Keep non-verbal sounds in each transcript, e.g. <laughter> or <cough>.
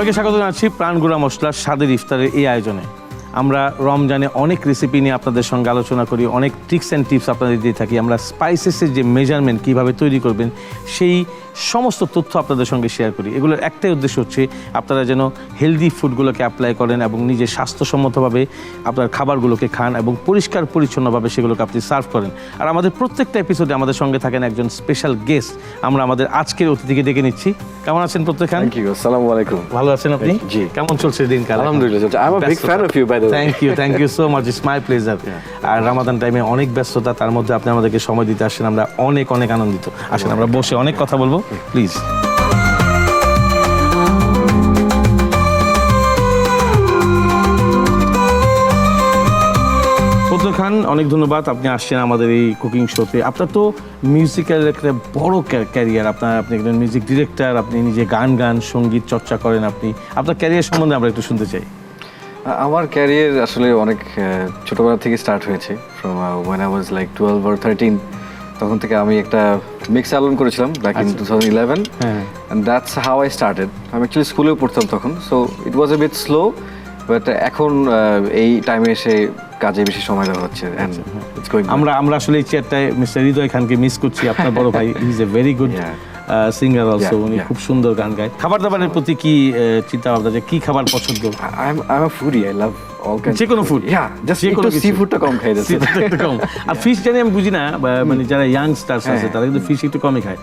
সবাইকে স্বাগত জানাচ্ছি প্রাণগুড়া মশলার স্বাদের ইফতারের এই আয়োজনে। আমরা রমজানে অনেক রেসিপি নিয়ে আপনাদের সঙ্গে আলোচনা করি, অনেক ট্রিক্স অ্যান্ড টিপস আপনাদের দিয়ে থাকি। আমরা স্পাইসেসের যে মেজারমেন্ট কীভাবে তৈরি করবেন, সেই সমস্ত তথ্য আপনাদের সঙ্গে শেয়ার করি। এগুলোর একটাই উদ্দেশ্য হচ্ছে আপনারা যেন হেলদি ফুডগুলোকে অ্যাপ্লাই করেন এবং নিজের স্বাস্থ্যসম্মতভাবে আপনার খাবারগুলোকে খান এবং পরিষ্কার পরিচ্ছন্নভাবে সেগুলোকে আপনি সার্ভ করেন। আর আমাদের প্রত্যেকটা এপিসোডে আমাদের সঙ্গে থাকেন একজন স্পেশাল গেস্ট আমরা আমাদের আজকের অতিথিকে ডেকে নিচ্ছি। কেমন আছেন প্রত্যেক খান থ্যাংক ইউ আসসালামু আলাইকুম ভালো আছেন আপনি? জি। কেমন চলছে দিনকাল? আলহামদুলিল্লাহ. Thank you thank you so much it's my pleasure আর রামাদান টাইমে অনেক ব্যস্ততা তার মধ্যে আপনি আমাদেরকে সময় দিতে আসেন আমরা অনেক অনেক আনন্দিত। আসেন আমরা বসে অনেক কথা বলব। প্লিজ ফজল খান, অনেক ধন্যবাদ। আপনি আসছেন আমাদের এই কুকিং শোতে আপনার তো মিউজিক্যাল একটা বড় ক্যারিয়ার আপনার আপনি একজন মিউজিক ডিরেক্টর আপনি নিজে গান গান, সংগীত চর্চা করেন আপনি। আপনার ক্যারিয়ার সম্বন্ধে আমরা একটু শুনতে চাই। আমার ক্যারিয়ার আসলে অনেক ছোটবেলা থেকে স্টার্ট হয়েছে। From when I was like twelve or thirteen তখন থেকে আমি একটা মিক্স অ্যালবাম করেছিলাম back in two thousand eleven হ্যাঁ। And that's how I started আমি অ্যাকচুয়ালি স্কুলেও পড়তাম তখন so it was a bit slow but এখন এই টাইমে এসে কাজে বেশি সময় দেওয়া হচ্ছে ইটস গোয়িং আমরা আমরা আসলে এই চেয়ারটায় মিস্টার হৃদয় খানকে মিস করছি আপনার বড় ভাই is a very good. Singer also উনি খুব সুন্দর গান গায় খাবার দাবারের প্রতি কি চিন্তা ভাবনা যে কি খাবার পছন্দ I'm a foodie. I love all kinds. যে কোনো food? Yeah, just যে কোনো একটু সি ফুডটা কম খাই। Seafood একটু কম। আর ফিশ জানি আমি বুঝি না মানে যারা ইয়াং স্টার্স আছে হ্যাঁ। তারা কিন্তু ফিশ একটু কমই খায়।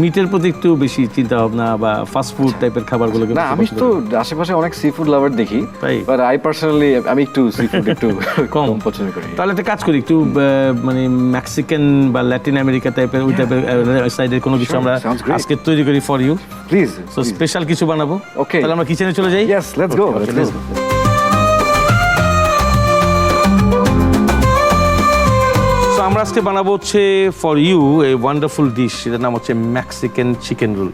মিটের প্রতি একটু বেশি চিন্তা ভাবনা বা ফাস্ট ফুড টাইপের খাবারগুলোকে না আমি তো আশেপাশে অনেক সি ফুড লাভার দেখি? বাট আই পার্সোনালি আমি একটু সি ফুড একটু <laughs> কম। পছন্দ করি। তাহলে একটা কাজ করি একটু মানে মেক্সিকান বা ল্যাটিন আমেরিকা টাইপের ওই টাইপের সাইডের কোনো কিছু আমরা আজকে তৈরি করি for you please so special কিছু বানাবো। Okay. তাহলে আমরা কিচেনে চলে যাই। Yes let's go Okay, okay, আজকে বানাবো হচ্ছে ফর ইউ এই ওয়ান্ডারফুল ডিশ এটার নাম হচ্ছে মেক্সিকান চিকেন রোল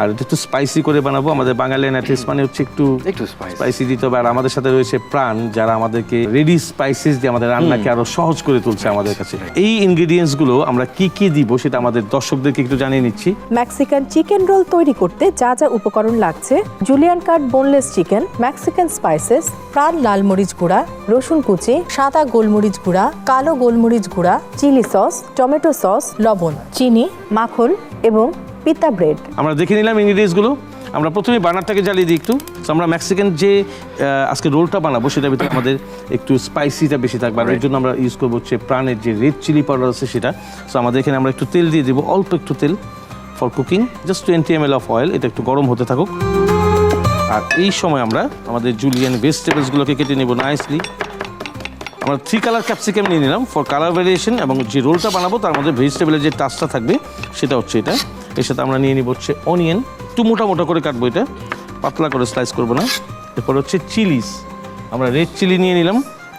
আর এটা একটু স্পাইসি করে বানাবো আমাদের বাঙালিয়ান অ্যাটেস্ট মানে হচ্ছে একটু একটু স্পাইসি দিতে হবে। আর আমাদের সাথে রয়েছে প্রাণ যারা আমাদেরকে রেডি স্পাইসেস দিয়ে আমাদের রান্নাকে আরও সহজ করে তুলছে আমাদের কাছে। এই ইনগ্রেডিয়েন্টসগুলো আমরা কি কি দিব সেটা আমাদের দর্শকদেরকে একটু জানিয়ে নিচ্ছি। মেক্সিকান চিকেন রোল তৈরি করতে যা যা উপকরণ লাগছে julienne cut boneless chicken Mexican spices Pran লাল মরিচ গুঁড়া রসুন কুচি সাদা গোলমরিচ গুঁড়া কালো গোলমরিচ গুঁড়া চিলি সস টমেটো সস লবণ চিনি মাখন এবং পিতা ব্রেড আমরা দেখে নিলাম ইনগ্রিডিয়েন্টসগুলো। আমরা প্রথমে বানারটাকে জ্বালিয়ে দিই একটু। আমরা মেক্সিকান যে আজকে রোলটা বানাবো সেটার ভিতরে আমাদের একটু স্পাইসিটা বেশি থাকবে। আর এর জন্য আমরা ইউজ করব হচ্ছে প্রাণের যে রেড চিলি পাউডার আছে সেটা। সো আমাদের এখানে আমরা একটু তেল দিয়ে দেবো অল্প একটু তেল for cooking just twenty M L of oil এটা একটু গরম হতে থাকুক। আর এই সময় আমরা আমাদের জুলিয়ান ভেজিটেবলসগুলোকে কেটে নেব নাইসলি আমরা থ্রি কালার ক্যাপসিকাম নিয়ে নিলাম ফর কালার ভেরিয়েশন এবং যে রোলটা বানাবো তার মধ্যে ভেজিটেবলের যে টাচটা থাকবে সেটা হচ্ছে এটা। এর সাথে আমরা নিয়ে নিব হচ্ছে অনিয়ন একটু মোটা মোটা করে কাটবো এটা। পাতলা করে স্লাইস করব না। এরপর হচ্ছে চিলিস আমরা রেড চিলি নিয়ে নিলাম।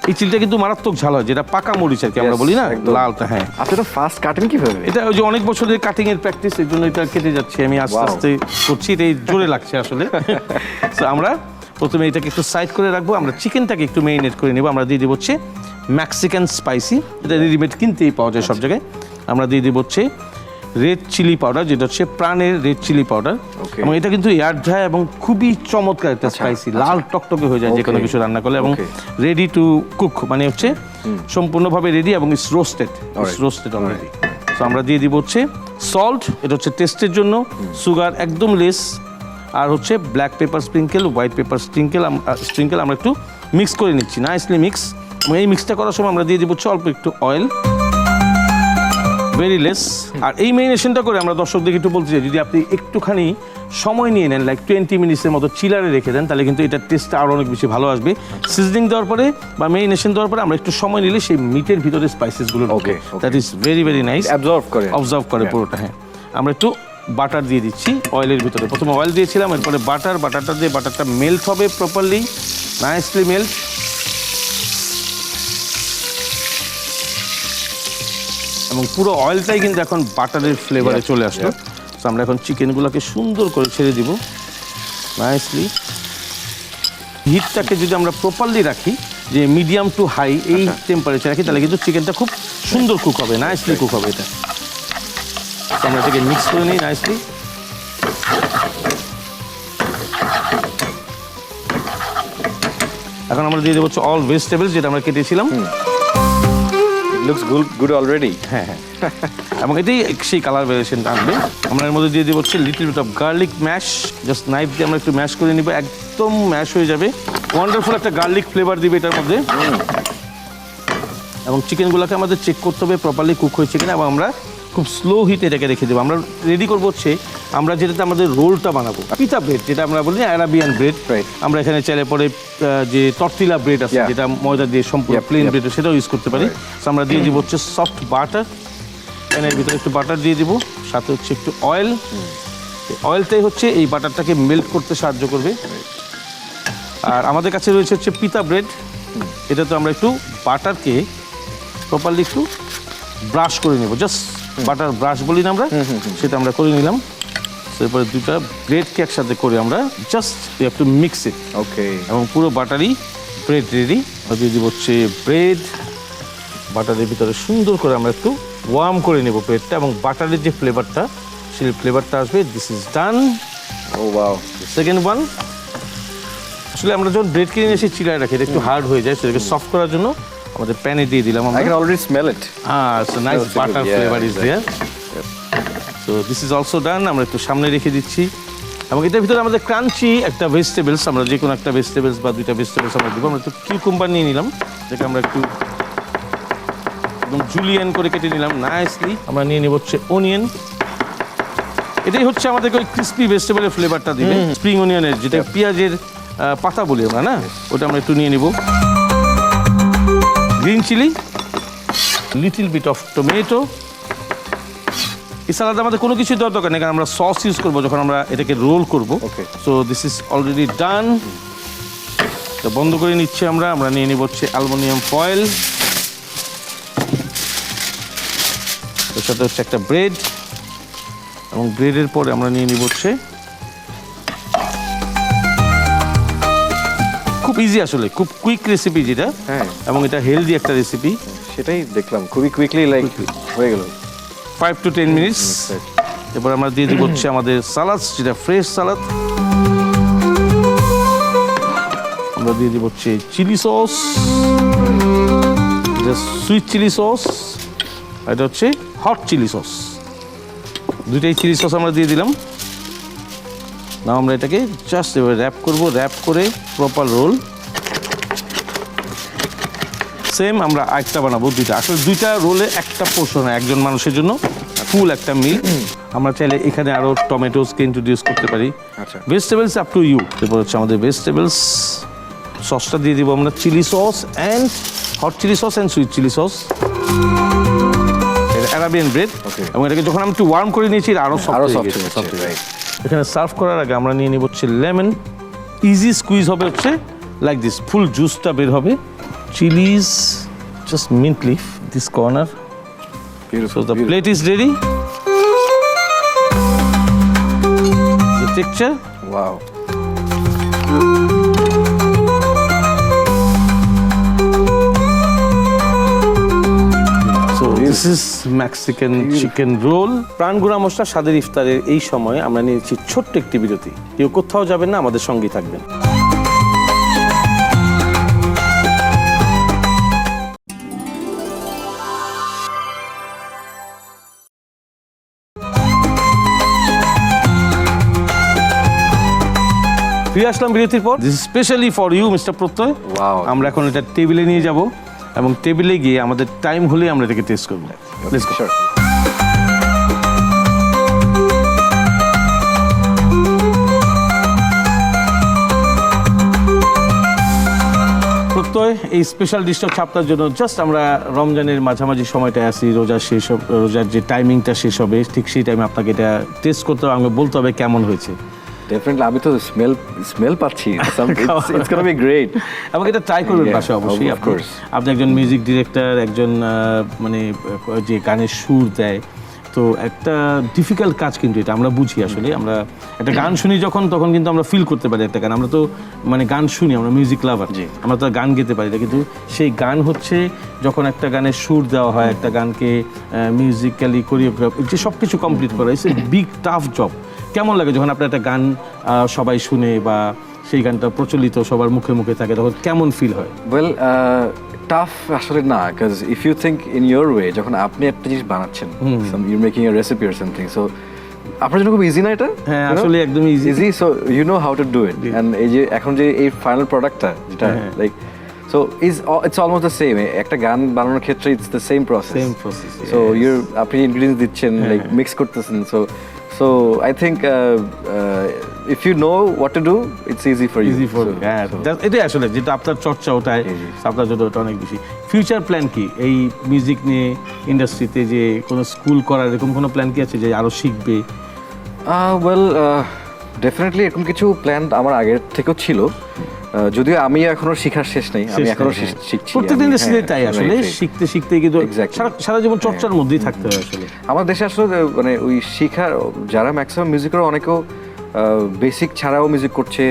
এই চিলিটা কিন্তু মারাত্মক ঝাল হয় যেটা পাকা মরিচ আর কি আমরা বলি না। লালটা হ্যাঁ। আপনি তো ফাস্ট কাটেন কীভাবে? এটা ওই যে অনেক বছরের কাটিং এর প্র্যাকটিস এর জন্য এটা কেটে যাচ্ছে। আমি আস্তে আস্তে করছি এটা এই জোরে লাগছে আসলে। <laughs> তো আমরা প্রথমে এটাকে একটু সাইড করে রাখব আমরা চিকেনটাকে একটু মেরিনেট করে নেব আমরা দিয়ে দিব হচ্ছে ম্যাক্সিকান স্পাইসি এটা রেডিমেড কিনতেই পাওয়া যায় সব জায়গায়। আমরা দিয়ে দিব হচ্ছে রেড চিলি পাউডার যেটা হচ্ছে প্রাণের রেড চিলি পাউডার এবং এটা কিন্তু এয়ার ড্রাই এবং খুবই চমৎকার একটা স্পাইসি লাল টকটকে হয়ে যায় যে কোনো কিছু রান্না করলে এবং রেডি টু কুক মানে হচ্ছে সম্পূর্ণভাবে রেডি এবং is roasted is roasted already তো আমরা দিয়ে দিব হচ্ছে সল্ট এটা হচ্ছে টেস্টের জন্য। সুগার একদম লেস আর হচ্ছে black pepper sprinkle white pepper sprinkle sprinkle আমরা একটু মিক্স করে নিচ্ছি নাইসলি মিক্স এবং এই মিক্সটা করার সময় আমরা দিয়ে দিব হচ্ছে অল্প একটু অয়েল ভেরি লেস আর এই মেরিনেশনটা করে আমরা দর্শকদের একটু বলতে চাই যদি আপনি একটুখানি সময় নিয়ে নেন লাইক টোয়েন্টি মিনিটসের মতো চিলারে রেখে দেন তাহলে কিন্তু এটার টেস্টটা আরও অনেক বেশি ভালো আসবে। সিজনিং দেওয়ার পরে বা মেরিনেশন দেওয়ার পরে আমরা একটু সময় নিলে সেই মিটের ভিতরে স্পাইসেসগুলো okay. That is very very nice absorb করে। অবজার্ভ করে পুরোটা হ্যাঁ। আমরা একটু বাটার দিয়ে দিচ্ছি অয়েলের ভিতরে। প্রথমে অয়েল দিয়েছিলাম এরপরে বাটার বাটারটা দিয়ে বাটারটা মেল্ট হবে প্রপারলি নাইসলি মেল্ট এবং পুরো অয়েলটাই কিন্তু এখন বাটারের ফ্লেভারে চলে আসলো। তো আমরা এখন চিকেনগুলোকে সুন্দর করে ছেড়ে দিব। নাইসলি হিটটাকে যদি আমরা প্রপারলি রাখি যে মিডিয়াম টু হাই এই টেম্পারেচার রাখি তাহলে কিন্তু চিকেনটা খুব সুন্দর কুক হবে নাইসলি কুক হবে এটা। আমরা এটাকে মিক্স করে নিই নাইসলি এখন আমরা দিয়ে দেবো হচ্ছে অল ভেজিটেবলস যেটা আমরা কেটেছিলাম। লুকস গুড গুড অলরেডি হ্যাঁ হ্যাঁ। এবং এটাই সেই কালার ভ্যারিয়েশন আনবে। আমরা এর মধ্যে দিয়ে দেবো হচ্ছে little bit of garlic mash just knife দিয়ে আমরা একটু ম্যাশ করে নিব একদম ম্যাশ হয়ে যাবে। ওয়ান্ডারফুল একটা গার্লিক ফ্লেভার দিবে এটার মধ্যে। এবং চিকেনগুলোকে আমাদের চেক করতে হবে প্রপারলি কুক হয়েছে কিনা। এবং আমরা খুব স্লো হিট এটাকে রেখে দেবো। আমরা রেডি করব হচ্ছে আমরা যেটাতে আমাদের রোলটা বানাবো। পিতা ব্রেড যেটা আমরা বলি অ্যারাবিয়ান ব্রেড. আমরা এখানে চাইলে পরে যে তর্তিলা ব্রেড আছে যেটা ময়দা দিয়ে সম্পূর্ণ প্লেন ব্রেড সেটাও ইউজ করতে পারি। আমরা দিয়ে দিব হচ্ছে সফট বাটার এর ভিতরে একটু বাটার দিয়ে দিব সাথে হচ্ছে একটু অয়েল অয়েলটাই হচ্ছে এই বাটারটাকে মেল্ট করতে সাহায্য করবে। আর আমাদের কাছে রয়েছে হচ্ছে পিতা ব্রেড এটা তো আমরা একটু বাটারকে প্রপারলি একটু ব্রাশ করে নেব জাস্ট বাটার ব্রাশ বলি না আমরা সেটা আমরা করে নিলাম। এরপরে দুটা ব্রেডকে একসাথে করে আমরা just you have to mix it okay এবং পুরো বাটারি ব্রেড রেডি দিয়ে দিব হচ্ছে ব্রেড বাটারের ভিতরে সুন্দর করে আমরা একটু ওয়ার্ম করে নেব ব্রেডটা এবং বাটারের যে ফ্লেভারটা সেই ফ্লেভারটা আসবে। This is done oh wow second one আসলে আমরা যখন ব্রেড কিনে এসে চিড়ায় রাখি এটা একটু হার্ড হয়ে যায় সেটাকে সফট করার জন্য। আমাদের প্যানে দিয়ে দিলাম আমরা। I can already smell it good, butter yeah, flavor is exactly. there. So this is also done. আমরা একটু সামনে রেখে দিচ্ছি। এবং এটার ভিতরে আমাদের ক্রাঞ্চি একটা ভেজিটেবলস আমরা যে কোনো একটা ভেজিটেবলস বা দুইটা ভেজিটেবলস আমরা দিব আমরা একটু কিউকুম্বার নিয়ে নিলাম। যেটা আমরা একটু একদম জুলিয়ান করে কেটে নিলাম নাইসলি আমরা নিয়ে নেব হচ্ছে অনিয়ন এটাই হচ্ছে আমাদেরকে ওই ক্রিস্পি ভেজিটেবলের ফ্লেভারটা দিবে স্প্রিং অনিয়নের যেটা পেঁয়াজের পাতা বলি আমরা না? ওটা আমরা একটু নিয়ে নিব। Green chilli little bit of tomato এই সালাদে আমাদের কোনো কিছু দেওয়ার দরকার নেই কারণ আমরা সস ইউজ করব যখন আমরা এটাকে রোল করব। Okay. So this is already done তো বন্ধ করে নিচ্ছি আমরা আমরা নিয়ে নিব হচ্ছে অ্যালুমিনিয়াম ফয়েল এর সাথে হচ্ছে একটা ব্রেড এবং ব্রেডের পরে আমরা নিয়ে নিব হচ্ছে ইজি আসলে খুব কুইক রেসিপি যেটা হ্যাঁ। এবং এটা হেলদি একটা রেসিপি সেটাই দেখলাম খুবই কুইকলি লাইক হয়ে গেল। ফাইভ টু টেন মিনিটস এবার আমরা দিয়ে দিব হচ্ছে আমাদের সালাদ যেটা ফ্রেশ সালাদ আমরা দিয়ে দিব হচ্ছে chilli sauce sweet chilli sauce এটা হচ্ছে হট চিলি সস দুইটাই চিলি সস আমরা দিয়ে দিলাম। না আমরা এটাকে জাস্ট এবার র্যাপ করব র্যাপ করে প্রপার রোল সেম আমরা একটা বানাবো দুইটা। আসলে দুইটা রোলে একটা পোর্শন একজন মানুষের জন্য ফুল একটা মিল আমরা চাইলে এখানে আরও টমেটোসকে ইন্ট্রোডিউস করতে পারি। আচ্ছা। ভেজিটেবলস আপ টু ইউ এরপর হচ্ছে আমাদের ভেজিটেবলস সসটা দিয়ে দিব আমরা chilli sauce and hot chilli sauce and sweet chilli sauce Arabian bread. এবং এটাকে যখন আমি একটু ওয়ার্ম করে নিয়েছি আরও আরও সফট হয়ে গেছে, এখানে সার্ভ করার আগে আমরা নিয়ে নিব হচ্ছে লেমন ইজি স্কুইজ হবে হচ্ছে লাইক দিস ফুল জুসটা বের হবে। Chillies just mint leaf this corner so beautiful the plate is ready texture wow this is Mexican chicken roll প্রাণগুড়া মশলা স্বাদের ইফতারের এই সময় আমরা নিয়েছি ছোট্ট একটি বিরতি। কেউ কোথাও যাবেন না আমাদের সঙ্গেই থাকবেন। ফিরে আসলাম বিরতির পর। Specially for you mister Prottoy Wow. আমরা এখন এটা টেবিলে নিয়ে যাব। এবং টেবিলে গিয়ে আমাদের টাইম হলেই আমরা এটাকে টেস্ট করব. প্রত্যয় এই স্পেশাল ডিশটা ছাপটার জন্য জাস্ট আমরা রমজানের মাঝামাঝি সময়টা আসি রোজার শেষ হব- রোজার যে টাইমিংটা শেষ হবে ঠিক সেই টাইমে আপনাকে এটা টেস্ট করতে হবে আমাকে বলতে হবে কেমন হয়েছে। ডেফিনেটলি আমি তো স্মেল স্মেল পাচ্ছি। ইটস গোনা বি গ্রেট এবং এটা ট্রাই করবেন পাশে অবশ্যই। of আপনি একজন মিউজিক ডিরেক্টর একজন মানে যে গানের সুর দেয়। তো একটা ডিফিকাল্ট কাজ কিন্তু এটা আমরা বুঝি আসলে। আমরা একটা গান শুনি যখন তখন কিন্তু আমরা ফিল করতে পারি একটা গান। আমরা তো মানে গান শুনি আমরা মিউজিক লাভার। আমরা তো গান গেতে পারি না। কিন্তু সেই গান হচ্ছে যখন একটা গানের সুর দেওয়া হয় একটা গানকে মিউজিক্যালি কোরিওগ্রাফ যে সব কিছু কমপ্লিট করা it's a big tough job কেমন লাগে যখন আপনার একটা গান সবাই শুনে বা সেই গানটা প্রচলিত সবার মুখে মুখে থাকে তখন কেমন ফিল হয়? ওয়েল টাফ আসলে না কাজ if you think in your way যখন আপনি একটা জিনিস বানাচ্ছেন you making a recipe or something so আপনার জন্য খুব ইজি না এটা? হ্যাঁ, আসলে একদম। Easy so you know how to do it and এই যে এখন যে এই ফাইনাল প্রোডাক্টটা যেটা হ্যাঁ। Like so is it's almost the same একটা গান বানানোর ক্ষেত্রে it's the same process Same process, so your আপনি ইনগ্রিডিয়েন্টস দিচ্ছেন লাইক মিক্স করতেছেন so so I think if you know what to do it's easy for easy for হ্যাঁ এটাই আসলে যেটা আপনার চর্চা জি। আপনার জন্য ওটা অনেক বেশি। ফিউচার প্ল্যান কি? এই মিউজিক নিয়ে ইন্ডাস্ট্রিতে যে কোনো স্কুল করার এরকম কোনো প্ল্যান কি আছে যে আরও শিখবে? ওয়েল ডেফিনেটলি uh, এরকম কিছু প্ল্যান আমার আগের থেকেও ছিল। যদিও আমি এখনও শেখার শেষ নেই আমি এখনও হ্যাঁ। শিখছি প্রত্যেকটা আমি, ইন্ডাস্ট্রিতে হ্যাঁ, তাই আসলে. শিখতে শিখতে কিন্তু সারা জীবন চর্চার মধ্যেই থাকতে হয় আসলে। আমার দেশে আসলে মানে ওই শিখার যারা ম্যাক্সিমাম মিউজিকের অনেকেও বেসিক ছাড়াও মিউজিক করছে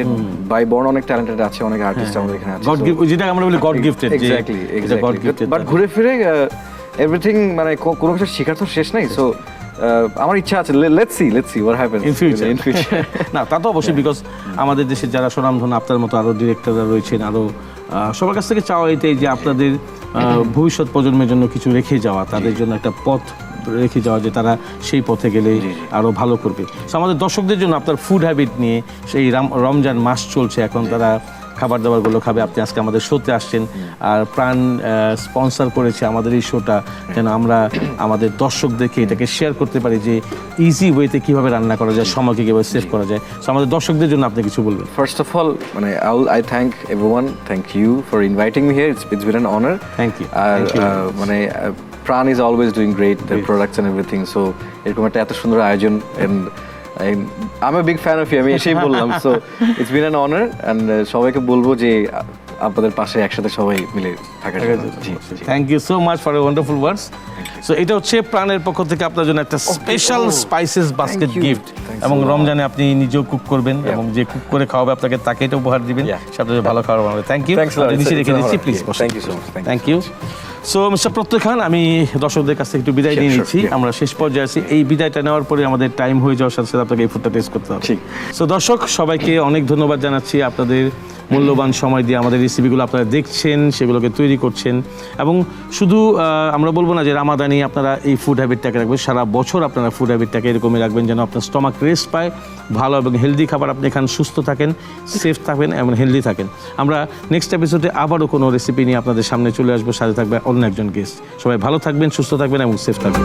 বাই বর্ন অনেক ট্যালেন্টেড আছে অনেক আর্টিস্ট আমাদের এখানে আছে গড গিফট যেটা আমরা বলি God gifted exactly God gifted but ঘুরে ফিরে এভরিথিং মানে কোনো কিছু শেখার তো শেষ নাই সো আমার ইচ্ছা আছে let's see let's see what happens in future in future না তা তো অবশ্যই বিকজ আমাদের দেশে যারা স্বনামধন আপনার মতো আরও ডিরেক্টররা রয়েছেন আরও সবার কাছ থেকে চাওয়া এটাই যে আপনাদের ভবিষ্যৎ প্রজন্মের জন্য কিছু রেখে যাওয়া তাদের জন্য একটা পথ রেখে যাওয়া যে তারা সেই পথে গেলে আরও ভালো করবে। আমাদের দর্শকদের জন্য আপনার ফুড হ্যাবিট নিয়ে সেই রাম- রমজান মাস চলছে এখন তারা খাবার দাবারগুলো খাবে। আপনি আজকে আমাদের শোতে আসছেন আর প্রাণ স্পন্সর করেছে আমাদের এই শোটা। যেন আমরা আমাদের দর্শকদেরকে এটাকে শেয়ার করতে পারি যে ইজি ওয়েতে কীভাবে রান্না করা যায় সময়কে কীভাবে সেভ করা যায়। So, আমাদের দর্শকদের জন্য আপনি কিছু বলবেন। ফার্স্ট অফ অল মানে I I thank everyone thank you for inviting me here it's it's been an honour thank you R. Ah, মানে Pran is always doing great the products and everything so এরকম একটা এত সুন্দর আয়োজন and আমি big fan of you আমি এসেই বললাম so it's been an honour and সবাইকে বলব যে আপনাদের পাশে একসাথে সবাই মিলে থাকার thank you so much for wonderful words so এটা হচ্ছে প্রাণের পক্ষ থেকে আপনার জন্য একটা স্পেশাল স্পাইসেস বাস্কেট. গিফট এবং. রমজানে আপনি নিজেও কুক করবেন এবং যে কুক করে খাওয়াবে আপনাকে তাকে এটা উপহার দিবেন. সাথে ভালো খাবার বানাবে। Thank you. নিচে রেখে দিচ্ছি please so much. Thank you thank you so mister Prottoy Khan আমি দর্শকদের কাছ থেকে একটু বিদায় নিয়ে. নিচ্ছি। আমরা শেষ পর্যায়ে আছি। এই বিদায়টা নেওয়ার পরে আমাদের টাইম হয়ে যাওয়ার সাথে সাথে আপনাকে এই ফুডটা টেস্ট করতে হবে। সো দর্শক সবাইকে অনেক ধন্যবাদ জানাচ্ছি আপনাদের মূল্যবান সময় দিয়ে আমাদের রেসিপিগুলো আপনারা দেখছেন, সেগুলোকে তৈরি করছেন। এবং শুধু আমরা বলব না যে রামাদানি আপনারা এই ফুড হ্যাবিটটাকে রাখবেন, সারা বছর আপনারা ফুড হ্যাবিটটাকে এরকমই রাখবেন যেন আপনার স্টমাক রেস্ট পায়, ভালো এবং হেলদি খাবার আপনি এখানে সুস্থ থাকেন সেফ থাকবেন এবং হেলদি থাকেন। আমরা নেক্সট এপিসোডে আবারও কোনো রেসিপি নিয়ে আপনাদের সামনে চলে আসব, সাথে থাকবে অন্য একজন গেস্ট সবাই ভালো থাকবেন, সুস্থ থাকবেন এবং সেফ থাকবেন।